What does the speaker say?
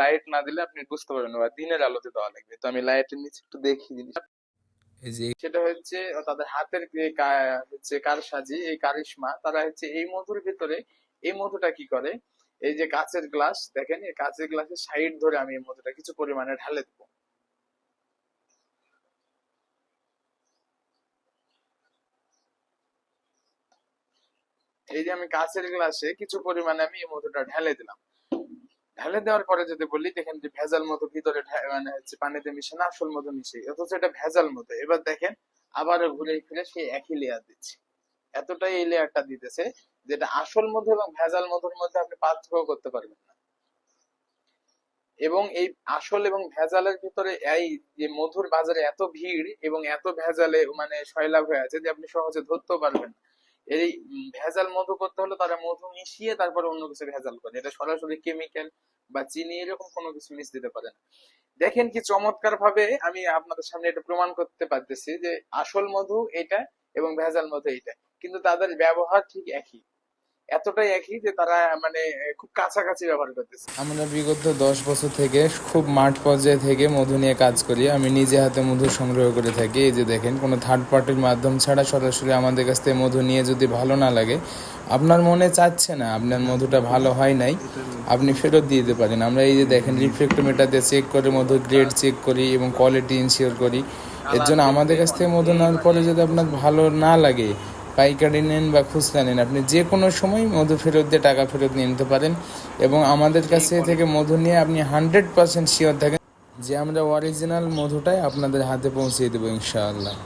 Light না দিলে আপনি বুঝতে পারবেন না বা দিনের আলোতে দেওয়া লাগবে। তো আমি লাইটের নিচে একটু দেখি জিনিস সেটা হচ্ছে তাদের হাতের যে হচ্ছে কারসাজি এই কারিশমা তারা হচ্ছে এই মধুর ভিতরে এই মধুটা কি করে? এই যে কাচের গ্লাস দেখেন এই কাচের গ্লাসের সাইড ধরে আমি এই মধুটা কিছু পরিমাণে ঢালে দেবো। এই যে আমি কাচের গ্লাসে কিছু পরিমাণে আমি এই মধুটা ঢেলে দিলাম। ঢেলে দেওয়ার পরে যদি বলি, দেখেন যে ভেজাল মধু ভিতরে মানে হচ্ছে পানিতে মিশে না, আসল মধু মিশে। অথচ এটা ভেজাল মধু এবার দেখেন, আবারও ঘুরে ফিরে সেই একই লেয়ার দিচ্ছে। এতটাই এই লেয়ারটা দিতেছে যেটা আসল মধু এবং ভেজাল মধুর মধ্যে আপনি পার্থক্য করতে পারবেন না। এবং এই আসল এবং ভেজালের ভিতরে এই যে মধুর বাজারে এত ভিড় এবং এত ভেজালে মানে সয়লাভ হয়ে আছে যে আপনি সহজে ধরতেও পারবেন না। এই ভেজাল মধু করতে হলে তারা মধু মিশিয়ে তারপরে অন্য কিছু ভেজাল করে। এটা সরাসরি কেমিক্যাল বা চিনি এরকম কোনো কিছু মিশ দিতে পারে না। দেখেন কি চমৎকার ভাবে আমি আপনাদের সামনে এটা প্রমাণ করতে পারতেছি যে আসল মধু এটা এবং ভেজাল মধু এটা কিন্তু তাদের ব্যবহার ঠিক একই। এতটাই একই যে তারা মানে খুব কাছাকাছি ব্যবহার করতেছে। আমরা বিগত দশ বছর থেকে খুব মাঠ পর্যায়ে থেকে মধু নিয়ে কাজ করি। আমি নিজে হাতে মধু সংগ্রহ করে থাকি। এই যে দেখেন, কোনো থার্ড পার্টির মাধ্যম ছাড়া সরাসরি আমাদের কাছ থেকে মধু নিয়ে যদি ভালো না লাগে, আপনার মনে চাচ্ছে না আপনার মধুটা ভালো হয় নাই, আপনি ফেরত দিয়ে দিতে পারেন। আমরা এই যে দেখেন রিফ্লেক্টোমিটার দিয়ে চেক করে মধু গ্রেড চেক করি এবং কোয়ালিটি ইনশিওর করি। এর জন্য আমাদের কাছ থেকে মধু নেওয়ার পরে যদি আপনার ভালো না লাগে পাইকারি নেন বা খুচরা নেন। আপনি যে কোনো সময় মধু ফেরত দিয়ে টাকা ফেরত নিয়ে নিতে পারেন এবং আমাদের কাছে থেকে মধু নিয়ে আপনি হান্ড্রেড পার্সেন্ট শিওর থাকেন যে আমরা অরিজিনাল মধুটাই আপনাদের হাতে পৌঁছে দেবো ইনশাআল্লাহ।